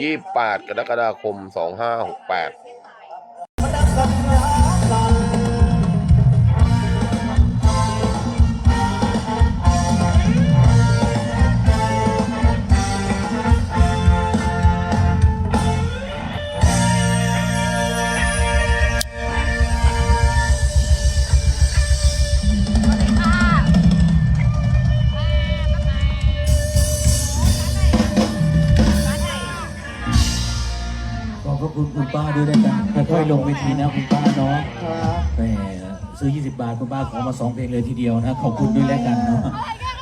ยี่แปดกรกฎาคมสองห้าหกแปด คุณคุณป้าด้วยด้วยกันค่อยๆลงเวทีนะคุณป้าเนาะแหมซื้อ 20 บาทคุณป้าขอมาสองเพลงเลยทีเดียวนะขอบคุณด้วยแล้วกันเนาะ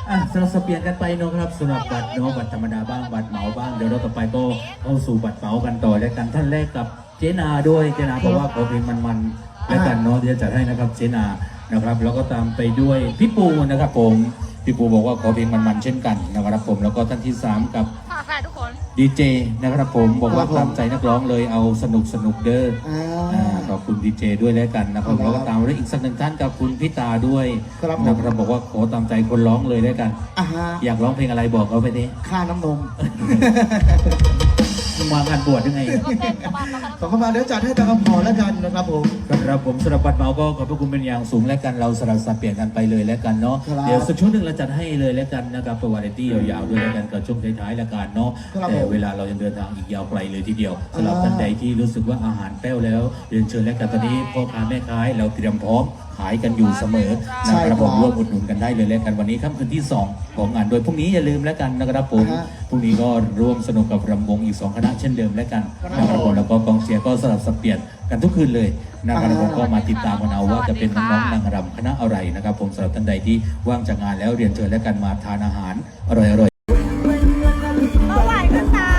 อะสลับสเปลี่ยนกันไปเนาะครับสำหรับบัตรเนาะบัตรธรรมดาบ้างบัตรเหมาบ้างเดี๋ยวเราต่อไปก็เข้าสู่บัตรเหมากันต่อแล้วกันท่านแรกกับเจนาด้วยเจนาบอกว่าขอเพลงมันๆแล้วกันเนาะเดี๋ยวจะจัดให้นะครับเจนานะครับ แล้วก็ตามไปด้วยพี่ปูนะครับผมพี่ปูบอกว่าขอเพลงมันๆเช่นกันนะครับผมแล้วก็ท่านที่สามกับค่ะค่ะทุ ดีเจนะครับผมบอกว่าตามใจนักร้องเลยเอาสนุกสนุกเด้ออ่าอ่าขอบคุณดีเจด้วยแล้วกันนะครับครับแล้วก็ตามด้วยอีกสักหนึ่งท่านกับคุณพิตาด้วยครับผม นะครับบอกว่าขอตามใจคนร้องเลยแล้วกัน อ่าฮะอยากร้องเพลงอะไรบอกเขาไปดิค่าน้ำนม มึงมางานบวชยังไงต้นกับบ้านแล้วก็ขอเข้ามาเดี๋ยวจัดให้ตามพอแล้วกันนะครับผมครับผมสำหรับบัตรเหมาก็ขอบพระคุณเป็นอย่างสูงแล้วกันเราสลับสับเปลี่ยนกันไปเลยแล้วกันเนาะเดี๋ยวสักช่วงหนึ่งเราจัดให้เลยแล้วกันนะครับประวัติที่ยาวๆด้วยแล้วกันกับช่วงท้ายๆแล้วกันเนาะแต่เวลาเรายังเดินทางอีกยาวไกลเลยทีเดียวสำหรับท่านใดที่รู้สึกว่าอาหารแป้วแล้วเรียนเชิญแล้วกันตอนนี้พ่อค้าแม่ค้าเราเตรียมพร้อมขายกันอยู่เสมอในะครับผมรับร่วมอุดหนุนกันได้เลยแล้วกันวันนี้ค่ำคืนที่ 2 ของงานโดยพรุ่งนี้อย่าลืมแล้วกันนะครับผมพรุ่งนี้ก็ร่วมสนุกกับรำวงอีก 2 คณะเช่นเดิมแล้วกันนะครับผมแล้วก็กองเชียร์ก็สลับสับเปลี่ยนกันทุกคืนเลยนะครับผมก็มาติดตามกันเอาว่าจะเป็นน้องๆนางรำคณะอะไรนะครับ ผมสำหรับท่านใดที่ว่างจากงานแล้วเรียนเชิญแล้วกันมาทานอาหารอร่อยๆเมื่อวานก็ตา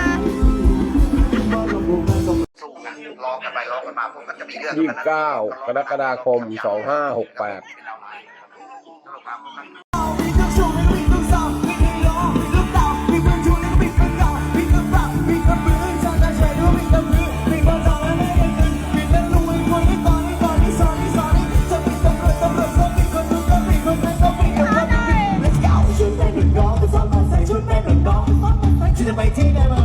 สู้กันร้องกันไปร้องกันมาพวกกันจะมีเรื่องยี่กันนะเก้ากรกฎาคมสองห้าหกแปด จะไปที่ไหนมา